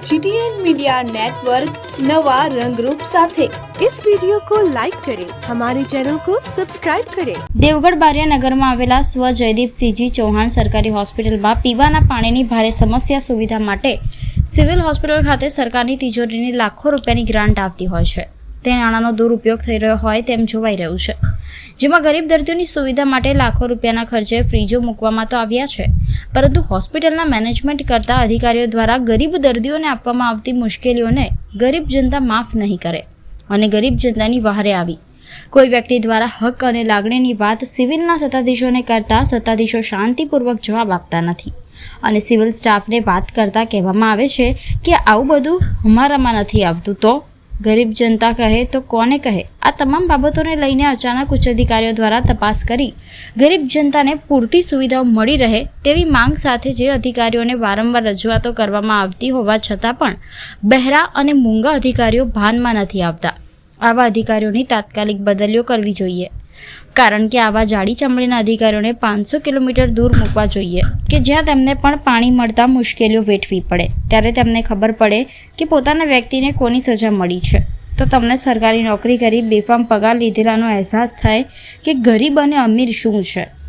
GTN media network नवा रंगरूप साथे इस वीडियो को लाइक करें हमारे चैनल को सब्सक्राइब करें દેવગઢ બારિયાનગરમાં આવેલા સ્વ જયદીપસિંહજી ચૌહાણ સરકારી હોસ્પિટલમાં પીવાના પાણીની ભારે સમસ્યા સુવિધા માટે સિવિલ હોસ્પિટલ ખાતે સરકારની તિજોરીની લાખો રૂપિયાની ગ્રાન્ટ આવતી હોય છે તે નાણાંનો દુરુપયોગ થઈ રહ્યો હોય તેમ જોવાઈ રહ્યું છે જેમાં ગરીબ દર્દીઓની સુવિધા માટે લાખો રૂપિયાના ખર્ચે ફ્રીજો મૂકવામાં તો આવ્યા છે. પરંતુ હોસ્પિટલના મેનેજમેન્ટ કરતા અધિકારીઓ દ્વારા ગરીબ દર્દીઓને આપવામાં આવતી મુશ્કેલીઓને ગરીબ જનતા માફ નહીં કરે અને ગરીબ જનતાની વહારે આવી. કોઈ વ્યક્તિ દ્વારા હક અને લાગણીની વાત સિવિલના સત્તાધીશોને કરતા સત્તાધીશો શાંતિપૂર્વક જવાબ આપતા નથી. અને સિવિલ સ્ટાફને વાત કરતા કહેવામાં આવે છે કે આવું બધું અમારામાં નથી આવતું તો ગરીબ જનતા કહે તો કોને કહે? આ તમામ બાબતોને લઈને અચાનક ઉચ્ચ અધિકારીઓ દ્વારા તપાસ કરી. ગરીબ જનતાને પૂરતી સુવિધાઓ મળી રહે તેવી માંગ સાથે જે અધિકારીઓને વારંવાર રજૂઆતો કરવામાં આવતી હોવા છતાં પણ બહેરા અને મૂંગા અધિકારીઓ ભાનમાં નથી આવતા. આવા અધિકારીઓની તાત્કાલિક બદલીઓ કરવી જોઈએ. કારણ કે આવા જાડી ચામડીના અધિકારીઓને પાંચસો કિલોમીટર દૂર મૂકવા જોઈએ, કે જ્યાં તેમને પણ પાણી મળતા મુશ્કેલીઓ વેઠવી પડે. ત્યારે તેમને ખબર પડે કે પોતાના વ્યક્તિને કોની સજા મળી છે. તો તમને સરકારી નોકરી કરી બેફામ પગાર લીધેલાનો અહેસાસ થાય કે ગરીબ અને અમીર શું છે?